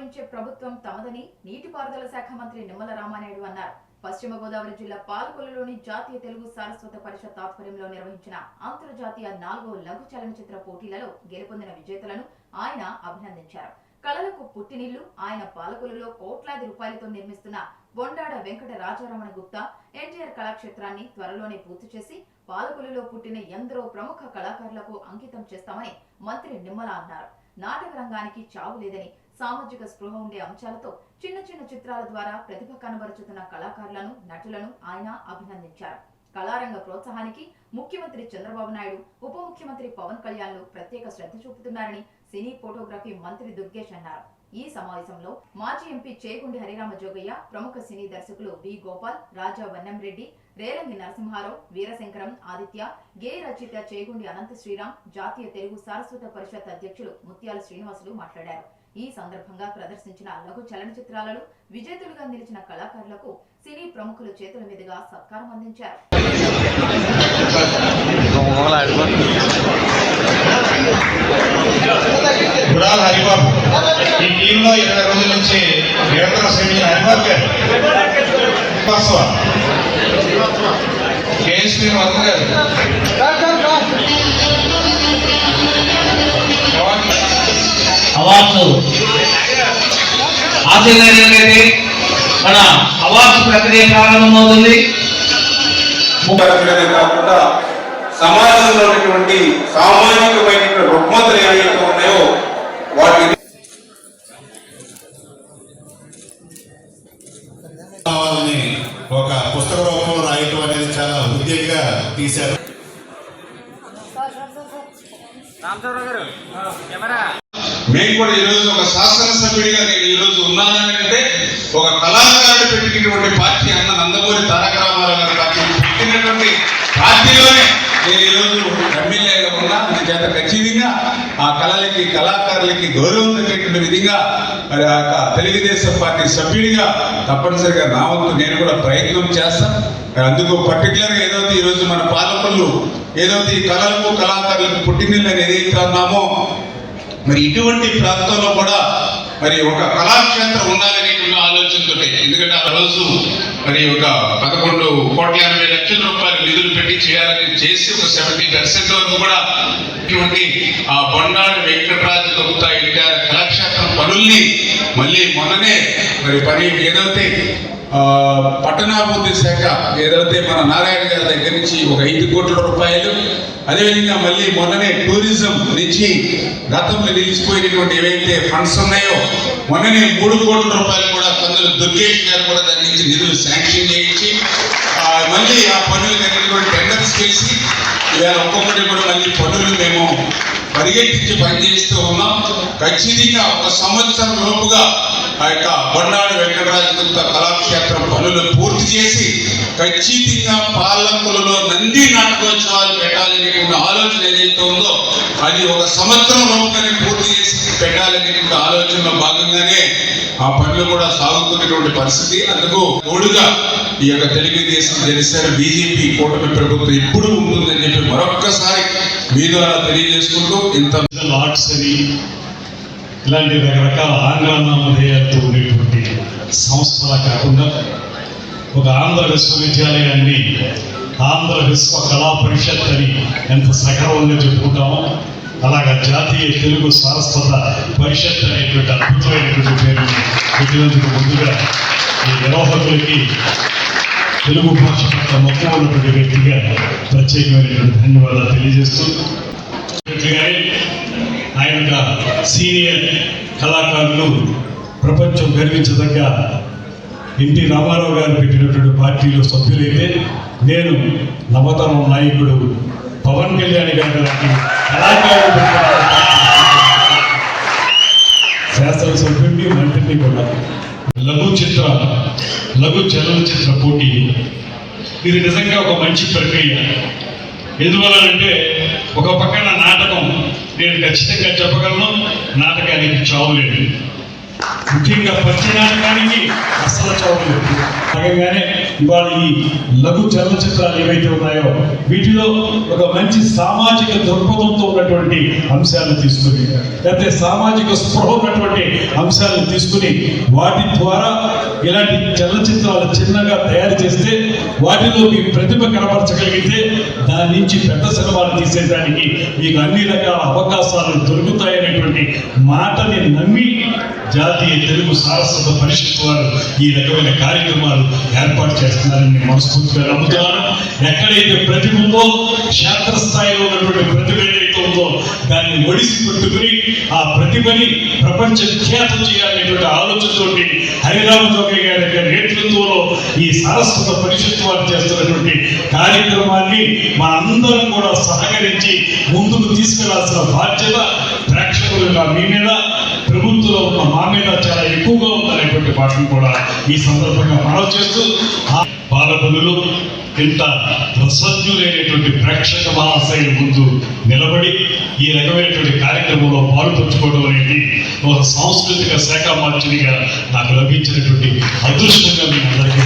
గౌరవించే ప్రభుత్వం తమదని నీటిపారుదల శాఖ మంత్రి నిమ్మల రామానాయుడు అన్నారు. పశ్చిమ గోదావరి జిల్లా పాలకొల్లులోని జాతీయ తెలుగు సారస్వత పరిషత్ ఆధ్వర్యంలో నిర్వహించిన అంతర్జాతీయ నాలుగో లఘు చలనచిత్ర పోటీలలో గెలుపొందిన విజేతలను ఆయన అభినందించారు. కళలకు పుట్టినిల్లు ఆయన పాలకొలులో కోట్లాది రూపాయలతో నిర్మిస్తున్న బొండాడ వెంకట రాజారమణ గుప్తా ఎన్టీఆర్ కళాక్షేత్రాన్ని త్వరలోనే పూర్తి చేసి పాలకొల్లులో పుట్టిన ఎందరో ప్రముఖ కళాకారులకు అంకితం చేస్తామని మంత్రి నిమ్మల అన్నారు. నాటక రంగానికి చావు లేదని సామాజిక స్పృహ ఉండే అంశాలతో చిన్న చిన్న చిత్రాల ద్వారా ప్రతిభ కనబరుచుతున్న కళాకారులను నటులను ఆయన అభినందించారు. కళారంగ ప్రోత్సాహానికి ముఖ్యమంత్రి చంద్రబాబు నాయుడు ఉప ముఖ్యమంత్రి పవన్ కళ్యాణ్లు ప్రత్యేక శ్రద్ధ చూపుతున్నారని సినీ ఫోటోగ్రఫీ మంత్రి దుర్గేష్ అన్నారు. ఈ సమావేశంలో మాజీ ఎంపీ చేగుండి హరిరామ జోగయ్య ప్రముఖ సినీ దర్శకులు బి గోపాల్ రాజా వన్నంరెడ్డి రేలంగి నరసింహారావు వీరశంకరం ఆదిత్య గే రచయిత చేగుండి అనంత శ్రీరామ్ జాతీయ తెలుగు సారస్వత పరిషత్ అధ్యక్షులు ముత్యాల శ్రీనివాసులు మాట్లాడారు. ఈ సందర్భంగా ప్రదర్శించిన లఘు చలనచిత్రాలలో విజేతలుగా నిలిచిన కళాకారులకు సినీ ప్రముఖుల చేతుల మీదుగా సత్కారం అందించారు. గారు అవార్డ్స్. మన అవార్డ్స్ ప్రక్రియ ప్రారంభమవుతుంది. కాకుండా సమాజంలో ఉన్నటువంటి సామాజికమైనటువంటి రుగ్మతలు హృదయంగా తీశారు. మేము కూడా ఈరోజు ఒక శాసనసభ్యుడిగా నేను ఈరోజు ఉన్నానని అంటే ఒక కళాకారుడు పెట్టినటువంటి పార్టీ అన్న నందమూరి తారక రామారావు గారి పార్టీ పెట్టినటువంటి పార్టీలోనే నేను ఈరోజు ఎమ్మెల్యేగా ఉన్నా. చేత ఖచ్చితంగా ఆ కళలకి కళాకారులకి గౌరవం తగ్గేటువంటి విధంగా మరి ఆ తెలుగుదేశం పార్టీ సభ్యుడిగా తప్పనిసరిగా నా వంతు నేను కూడా ప్రయత్నం చేస్తాను అందుకు పర్టికులర్గా ఏదైతే ఈరోజు మన పాలకులు ఏదైతే ఈ కళలకు కళాకారులకు పుట్టినిల్లు ఏదైతే అన్నామో మరి ఇటువంటి ప్రాంతంలో కూడా మరి ఒక కళాక్షేత్రం ఉండాలనేటువంటి ఆలోచనతో ఎందుకంటే ఆ రోజు మరి ఒక పదకొండు కోట్ల ఎనభై లక్షల రూపాయలు నిధులు పెట్టి చేయాలని చేసి ఒక సెవెంటీ పర్సెంట్ వరకు కూడా ఇటువంటి ఆ బొండాడు వెంకటరాజు గుప్తా కళాక్షేత్రం పనుల్ని మళ్ళీ మొన్ననే మరి పని ఏదైతే పట్టణాభివృద్ధి శాఖ ఏదైతే మన నారాయణ గారి దగ్గర నుంచి ఒక ఐదు కోట్ల రూపాయలు అదేవిధంగా మళ్ళీ మొన్ననే టూరిజం నుంచి గతంలో నిలిచిపోయినటువంటి ఏవైతే ఫండ్స్ ఉన్నాయో మొన్ననే మూడు కోట్ల రూపాయలు కూడా పనులు దుర్గేష్ గారు కూడా దాని నుంచి నిధులు శాంక్షన్ చేయించి మళ్ళీ ఆ పనులు కలిగినటువంటి టెండర్స్ చేసి ఇవాళ ఒక్కొక్కటి కూడా మళ్ళీ పనులు మేము పరిగెట్టించి పనిచేస్తూ ఉన్నాం. ఖచ్చితంగా ఒక సంవత్సరం లోపుగా ఆ యొక్క బొన్నాడు వెంకటరాజగుప్త కళాక్షేత్రం పనులు పూర్తి చేసి ఖచ్చితంగా పాలకులలో నంది నాటకోత్సవాలు పెట్టాలనేటువంటి ఆలోచన ఏదైతే ఉందో అది ఒక సంవత్సరం లోపుగానే పూర్తి చేసి పెట్టాలనేటువంటి ఆలోచనలో భాగంగానే ఆ పనులు కూడా సాగుతున్నటువంటి పరిస్థితి. అందుకు తోడుగా ఈ యొక్క తెలుగుదేశం జనసేన బీజేపీ కూటమి ప్రభుత్వం ఎప్పుడు ఉంటుందని చెప్పి మరొక్కసారి మీ ద్వారా తెలియజేసుకుంటూ ఇంత ఆర్ట్స్ అని ఇలాంటి రకరకాల ఆంగ్లనామధేయాలతో ఉండేటువంటి సంస్థల కాకుండా ఒక ఆంధ్ర విశ్వవిద్యాలయాన్ని ఆంధ్ర విశ్వ కళా పరిషత్ అని ఎంత సగర్వంగా చెప్పుకుంటామో అలాగా జాతీయ తెలుగు సారస్వత పరిషత్ అనేటువంటి అద్భుతమైనటువంటి పేరు పెట్టినందుకు ముందుగా ఈ నిర్వాహకులకి తెలుగు భాష పట్ల మొత్తం ఉన్నటువంటి వ్యక్తిగా ప్రత్యేకమైనటువంటి ధన్యవాదాలు తెలియజేస్తూ. గారి సీనియర్ కళాకారులు ప్రపంచం గర్వించదగ్గ ఎన్టీ రామారావు గారు పెట్టినటువంటి పార్టీలో సభ్యులైతే నేను నవతరం నాయకుడు పవన్ కళ్యాణ్ గారు లాంటి కళాకారులు శాసనసభ్యుడిని మంత్రిని కూడా లఘు చిత్ర లఘు చలనచిత్ర పోటీ. ఇది నిజంగా ఒక మంచి ప్రక్రియ. ఎందువలనంటే ఒక పక్కన నాటకం నేను ఖచ్చితంగా చెప్పగలను నాటకానికి చావు లేదు. ముఖ్యంగా పశ్చిమానికి అసలు చౌకలేదు భాగంగానే ఇవాళ ఈ లఘు చలనచిత్రాలు ఏవైతే ఉన్నాయో వీటిలో ఒక మంచి సామాజిక దృక్పథంతో ఉన్నటువంటి అంశాలను తీసుకుని లేకపోతే సామాజిక స్పృహ ఉన్నటువంటి అంశాలను తీసుకుని వాటి ద్వారా ఇలాంటి చలనచిత్రాలు చిన్నగా తయారు చేస్తే వాటిలో మీ ప్రతిభ కనపరచగలిగితే దాని నుంచి పెద్ద సినిమాలు తీసేదానికి మీకు అన్ని రకాల అవకాశాలు దొరుకుతాయనేటువంటి మాటని నమ్మి జాతీయ తెలుగు సారస్వత పరిషత్ వారు ఈ రకమైన కార్యక్రమాలు ఏర్పాటు చేస్తున్నారని మనస్ఫూర్తిగా నమ్ముతున్నాను. ఎక్కడైతే ప్రతిభ ఉందో క్షేత్రస్థాయిలో ఉన్నటువంటి ప్రతిభ ఏదైతే ఉందో దాన్ని ఒడిసి పట్టుకుని ఆ ప్రతిభని ప్రపంచ ఖ్యాతం చేయాలనేటువంటి ఆలోచనతోటి హరిరామ జోగి గారి యొక్క నేతృత్వంలో ఈ సారస్వత పరిషత్ వారు చేస్తున్నటువంటి కార్యక్రమాన్ని మా అందరం కూడా సహకరించి ముందుకు తీసుకెళ్ళాల్సిన బాధ్యత ప్రేక్షకులుగా మీ మీద ప్రభుత్వంలో ఉన్న మా మీద చాలా ఎక్కువగా ఉందనేటువంటి మాటను కూడా ఈ సందర్భంగా మనం చేస్తూ బాలబులు ఇంత రసజ్ఞులైనటువంటి ప్రేక్షక మహాశైల ముందు నిలబడి ఈ రకమైనటువంటి కార్యక్రమంలో పాల్పంచుకోవడం అనేది ఒక సాంస్కృతిక శాఖ మార్చినిగా నాకు లభించినటువంటి అదృష్టంగా మీ అందరికీ